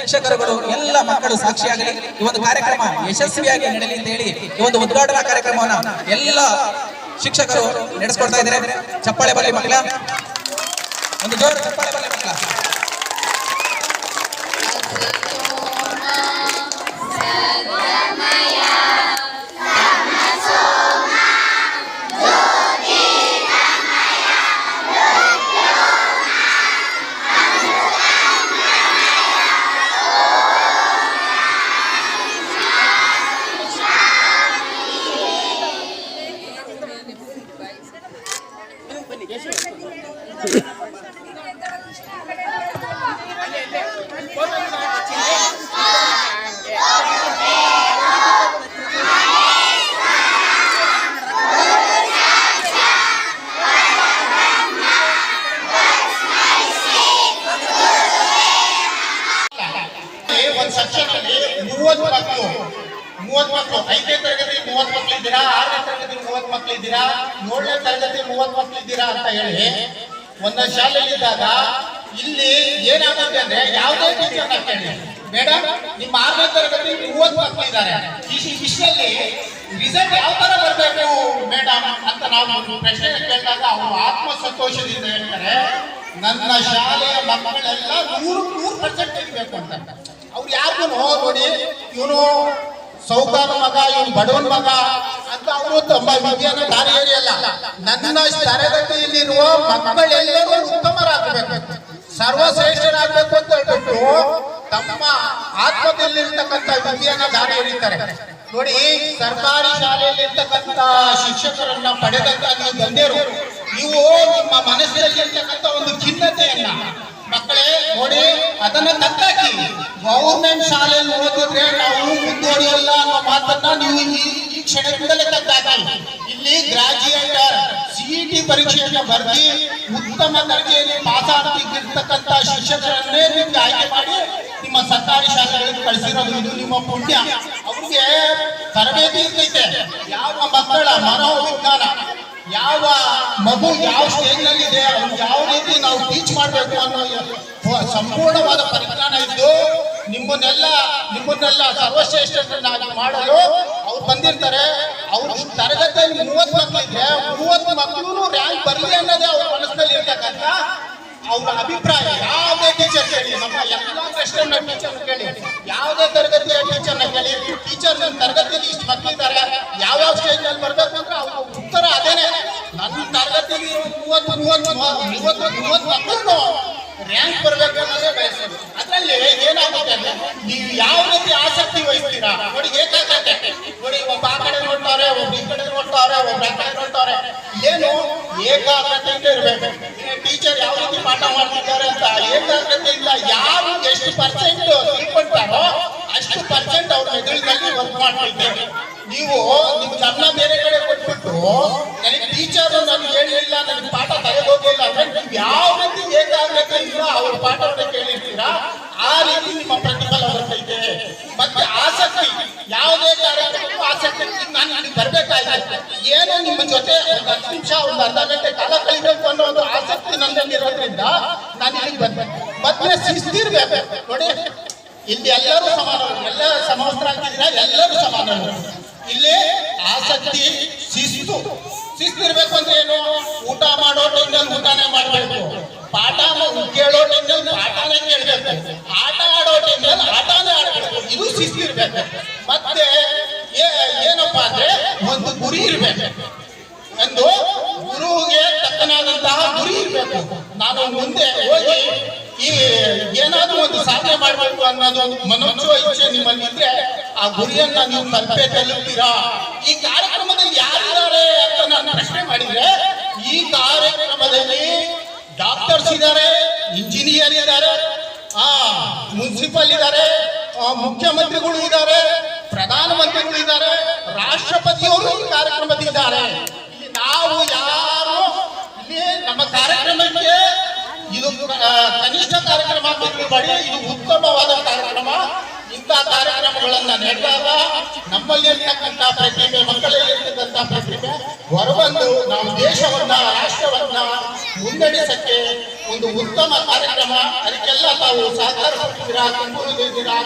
ಶಿಕ್ಷಕರುಗಳು, ಎಲ್ಲ ಮಕ್ಕಳು ಸಾಕ್ಷಿಯಾಗಲಿ. ಈ ಒಂದು ಕಾರ್ಯಕ್ರಮ ಯಶಸ್ವಿಯಾಗಿ ನಡೆಯಲಿ ಅಂತ ಹೇಳಿ ಈ ಒಂದು ಉದ್ಘಾಟನಾ ಕಾರ್ಯಕ್ರಮವನ್ನು ಎಲ್ಲ ಶಿಕ್ಷಕರು ನಡೆಸ್ಕೊಡ್ತಾ ಇದ್ದಾರೆ. ಚಪ್ಪಾಳೆ ಬರಲಿ ಮಕ್ಕಳ. ಒಂದು ಜೋರು ಚಪ್ಪಾಳೆ ಬರಲಿ ಮಕ್ಕಳ. ಸೆಕ್ಷನ್ ಅಲ್ಲಿ ಮೂವತ್ತು ಮಕ್ಕಳು ಮೂವತ್ತು ಮಕ್ಕಳು, ಐದನೇ ತರಗತಿ ಮೂವತ್ತು ಮಕ್ಕಳು ಇದ್ದೀರಾ, ಆರನೇ ತರಗತಿ ಮೂವತ್ತು ಮಕ್ಕಳು ಇದ್ದೀರಾ, ಏಳನೇ ತರಗತಿ ಮೂವತ್ತು ಮಕ್ಕಳು ಇದ್ದೀರಾ ಅಂತ ಹೇಳಿ ಒಂದೊಂದು ಶಾಲೆಯಲ್ಲಿ ಇದ್ದಾಗ ಇಲ್ಲಿ ಏನಾಗುತ್ತೆ ಅಂದ್ರೆ ಯಾವುದೇ ಟೀಚರ್ ಕೇಳಿ. ಮೇಡಮ್ ನಿಮ್ಮ ಆರನೇ ತರಗತಿ ಮೂವತ್ತು ಮಕ್ಕಳು ಇದ್ದಾರೆ. ಇಷ್ಟಲ್ಲಿ ರಿಸಲ್ಟ್ ಯಾವ ತರ ಬರಬೇಕು ಮೇಡಮ್ ಅಂತ ನಾವು ಒಂದು ಪ್ರಶ್ನೆ ಕೇಳಿದಾಗ ಅವರು ಆತ್ಮ ಸಂತೋಷದಿಂದ ಹೇಳ್ತಾರೆ, ನನ್ನ ಶಾಲೆಯ ಮಕ್ಕಳೆಲ್ಲ ನೂರು ನೂರು ಪರ್ಸೆಂಟ್ ತೆಗಿಬೇಕು ಅಂತ. ಅವ್ರು ಯಾರಿಗೂ ನೋಡಿ, ಇವನು ಸೌಕಾರ ಮಗ, ಇವನು ಬಡವನ್ ಮಗ ಅಂತ ಅವರು ತಮ್ಮ ವಿದ್ಯೆಯನ್ನು ದಾರಿ ನನ್ನ ತರಗತಿಯಲ್ಲಿರುವ ಮಕ್ಕಳೆಲ್ಲರೂ ಉತ್ತಮರಾಗಬೇಕು, ಸರ್ವಶ್ರೇಷ್ಠರಾಗಬೇಕು ಅಂತ ಹೇಳ್ಬಿಟ್ಟು ತಮ್ಮ ಆತ್ಮದಲ್ಲಿರ್ತಕ್ಕಂಥ ವಿದ್ಯೆಯನ್ನ ದಾನ ಎಳಿತಾರೆ ನೋಡಿ, ಸರ್ಕಾರಿ ಶಾಲೆಯಲ್ಲಿ ಇರ್ತಕ್ಕಂಥ ಶಿಕ್ಷಕರನ್ನ ಪಡೆದಂತ ನೀವು ಬಂದೇರು ನೀವು ನಿಮ್ಮ ಮನಸ್ಸಿನಲ್ಲಿ ಇರ್ತಕ್ಕಂಥ ಒಂದು ಖಿನ್ನತೆಯನ್ನ, ಮಕ್ಕಳೇ, ನೋಡಿ, ಅದನ್ನ ತಕ್ಕಾಕಿ ಗೌರ್ಮೆಂಟ್ ಶಾಲೆಯಲ್ಲಿ ಓದಿದ್ರೆ ನಾವು ಮುಂದುವರಿಯಲ್ಲ ಅನ್ನೋ ಮಾತನ್ನ ನೀವು ಕ್ಷಣದಿಂದಲೇ ತಕ್ಕಾಕಿ ಇಲ್ಲಿ ಗ್ರಾಜುಯೇಟರ್ ಸಿಇಟಿ ಪರೀಕ್ಷೆಯನ್ನು ಬರೆದಿ ಉತ್ತಮ ದರ್ಜೆಯಲ್ಲಿ ಪಾಸ್ ಆಗ್ತಿರ್ತಕ್ಕಂಥ ಶಿಕ್ಷಕರನ್ನೇ ನಿಮ್ಗೆ ಆಯ್ಕೆ ಮಾಡಿ ನಿಮ್ಮ ಸರ್ಕಾರಿ ಶಾಲೆಗಳಿಗೆ ಕಳಿಸಿರೋದು ಇದು ನಿಮ್ಮ ಪುಣ್ಯ. ಅವ್ರಿಗೆ ತರಬೇತಿ ಇರ್ತೈತೆ. ಯಾವ ಮಕ್ಕಳ ಮನೋವಿಜ್ಞಾನ, ಯಾವ ಮಗು ಯಾವ ಸ್ಟೇಜ್ನಲ್ಲಿ ಇದೆ ಯಾವ ರೀತಿ ನಾವು ಟೀಚ್ ಮಾಡಬೇಕು ಅನ್ನೋ ಸಂಪೂರ್ಣವಾದ ಪರಿಜ್ಞಾನ ಇದ್ದು ನಿಮ್ಮನ್ನೆಲ್ಲ ನಿಮ್ಮನ್ನೆಲ್ಲ ಸರ್ವಶ್ರೇಷ್ಠರನ್ನಾಗಿ ಮಾಡಲು ಬಂದಿರ್ತಾರೆ, ಅವ್ರ ತರಗತಿಯಲ್ಲಿ ಮೂವತ್ತು ಮಕ್ಕಳಿದ್ರೆ ಮೂವತ್ ಮಕ್ಕಳು ರ್ಯಾಂಕ್ ಬರಲಿ ಅನ್ನೋದೇ ಅವ್ರ ಮನಸ್ಸಲ್ಲಿ ಇರ್ತಕ್ಕಂಥ ಅವ್ರ ಅಭಿಪ್ರಾಯ. ಯಾವುದೇ ಟೀಚರ್ ಕೇಳಿ, ನಮ್ಮ ಎಲ್ಲ ಪ್ರಶ್ನೆ ಟೀಚರ್ ಕೇಳಿ, ಯಾವುದೇ ತರಗತಿಯ ಟೀಚರ್ನ ಕೇಳಿ ಟೀಚರ್ ನನ್ನ ತರಗತಿಯಲ್ಲಿ ಇಷ್ಟು ಮಕ್ಕಳಿದ್ದಾರೆ ಯಾವ್ಯಾವ ಸ್ಟೇಜ್ನಲ್ಲಿ ಬರ್ಬೇಕು ಅಂದ್ರೆ ಅವ್ರ ಉತ್ತರ ಅದೇನೆ. ನನ್ನ ತರಗತಿಯಲ್ಲಿ ಮೂವತ್ತು ಮೂವತ್ತು ಮೂವತ್ತು ಮೂವತ್ತು ಮಕ್ಕಳು ರ್ಯಾಂಕ್ ಬರಬೇಕು ಅನ್ನೋದೇ ಬಯಸೋದು. ಅದರಲ್ಲಿ ಏನಾಗುತ್ತೆ ಅಂದ್ರೆ, ನೀವು ಯಾವ ರೀತಿ ಆಸಕ್ತಿ ವಹಿಸ್ತೀರಾ? ನೋಡಿ, ಏಕಾಗ್ರತೆ. ನೋಡಿ, ಒಬ್ಬ ಆ ಕಡೆ ನೋಡ್ತಾರೆ ಒಬ್ಬ ಈ ಕಡೆ ನೋಡ್ತಾರೆ ಒಬ್ಬ ಆ ಕಡೆ ನೋಡ್ತಾರೆ ಏನು? ಏಕಾಗ್ರತೆಯಿಂದ ಇರಬೇಕು. ಟೀಚರ್ ಯಾವ ರೀತಿ ಪಾಠ ಮಾಡ್ತಿದ್ದಾರೆ ಅಂತ ಏಕಾಗ್ರತೆಯಿಂದ ಯಾರು ಎಷ್ಟು ಪರ್ಸೆಂಟ್ ತಿಳ್ಕೊಳ್ತಾರೋ ಅಷ್ಟು ಪರ್ಸೆಂಟ್ ಅವ್ರ ಮೆದುಳಿನಲ್ಲಿ ವರ್ಕ್ ಮಾಡ್ಕೊಳ್ತೇವೆ ನೀವು ನಿಮ್ ಗಮನ ಬೇರೆ ಕಡೆ ಕೊಟ್ಬಿಟ್ಟು, ನನಗೆ ಟೀಚರ್ ನನಗೆ ಹೇಳಿಲ್ಲ ನನಗೆ ಪಾಠ ತಲೆಗೋಗಿಲ್ಲ ಅಂದ್ರೆ ನೀವು ಯಾವ ಪಾಠವನ್ನು ಕೇಳಿರ್ತೀರಾ ಆ ರೀತಿ ನಿಮ್ಮ ಪ್ರತಿಫಲ ಬರ್ತೈತೆ. ಮತ್ತೆ ಆಸಕ್ತಿ, ಯಾವುದೇ ಕಾರ್ಯಕ್ರಮಕ್ಕೂ ಆಸಕ್ತಿ ನಾನು ಇಲ್ಲಿ ಬರ್ಬೇಕಾಯ್ತು ಏನೋ ನಿಮ್ಮ ಜೊತೆ ಒಂದು ಹತ್ತು ನಿಮಿಷ, ಒಂದು ಅರ್ಧ ಗಂಟೆ ಕಾಲ ಕಳಿಬೇಕು ಅನ್ನೋ ಒಂದು ಆಸಕ್ತಿ ನನ್ನಲ್ಲಿರೋದ್ರಿಂದ ನಾನು ಇಲ್ಲಿಗೆ ಬರ್ಬೇಕು ಮತ್ತೆ ಶಿಸ್ತಿರ್ಬೇಕು. ನೋಡಿ, ಇಲ್ಲಿ ಎಲ್ಲರೂ ಸಮಾನವರು ಎಲ್ಲ ಸಮವಸ್ತ್ರಾಗಿದ್ದೀರಾ ಎಲ್ಲರೂ ಸಮಾನರು. ಇಲ್ಲಿ ಆಸಕ್ತಿ, ಶಿಸ್ತು. ಶಿಸ್ತಿರ್ಬೇಕು ಅಂದ್ರೆ ಏನು? ಊಟ ಮಾಡೋ ಟೈಮ್ ಊಟನೇ ಮಾಡಬೇಕು. ಪಾಠ ಕೇಳೋ ಟೈಮ್ನಲ್ಲಿ ಪಾಠನೇ ಕೇಳಬೇಕು ಆಟ ಆಡೋ ಟೈಮ್ನಲ್ಲಿ ಆಟನೇ ಆಡಬೇಕು. ಇದು ಶಿಸ್ತು ಇರ್ಬೇಕು. ಮತ್ತೆ ಏನಪ್ಪಾ ಅಂದ್ರೆ ಒಂದು ಗುರಿ ಇರ್ಬೇಕು. ಒಂದು ಗುರುವಿಗೆ ತಕ್ಕನಾದಂತಹ ಗುರಿ ಇರಬೇಕು. ನಾನು ಮುಂದೆ ಹೋಗಿ ಈ ಏನಾದ್ರೂ ಒಂದು ಸಾಧನೆ ಮಾಡಬೇಕು ಅನ್ನೋದು ಒಂದು ಮನೋಚ್ಛ ಇಚ್ಛೆ ನಿಮ್ಮಲ್ಲಿ ಇದ್ರೆ ಆ ಗುರಿಯನ್ನ ನೀವು ತಲುಪೇ ತಲುಪ್ತೀರಾ? ಈ ಕಾರ್ಯಕ್ರಮದಲ್ಲಿ ಮುನ್ಸಿಪಲ್ ಇದ್ದಾರೆ ಮುಖ್ಯಮಂತ್ರಿಗಳು ಇದ್ದಾರೆ ಪ್ರಧಾನಮಂತ್ರಿಗಳು ಇದ್ದಾರೆ ರಾಷ್ಟ್ರಪತಿಯವರು ಈ ಕಾರ್ಯಕ್ರಮದಿದ್ದಾರೆ ನಾವು ಯಾರು? ನಮ್ಮ ಕಾರ್ಯಕ್ರಮಕ್ಕೆ ಇದು ಕನಿಷ್ಠ ಕಾರ್ಯಕ್ರಮ ಬಡಿ ಇದು ಉತ್ತಮವಾದ ಕಾರ್ಯಕ್ರಮ. ಇಂಥ ಕಾರ್ಯಕ್ರಮಗಳನ್ನ ನಡೆದಾಗ ನಮ್ಮಲ್ಲಿ ಇರ್ತಕ್ಕಂಥ ಪ್ರತಿಭೆ ಮಕ್ಕಳಲ್ಲಿ ಇರ್ತಕ್ಕಂಥ ಪ್ರತಿಭೆ ಹೊರಬಂದು ನಾವು ದೇಶವನ್ನ ಮುನ್ನಡೆಸಕ್ಕೆ ಒಂದು ಉತ್ತಮ ಕಾರ್ಯಕ್ರಮ ಅದಕ್ಕೆಲ್ಲ ತಾವು ಸಹಕಾರ ಕೊಟ್ಟಿದ್ದೀರಾ ತುಂಬುವುದಿದ್ದೀರಾ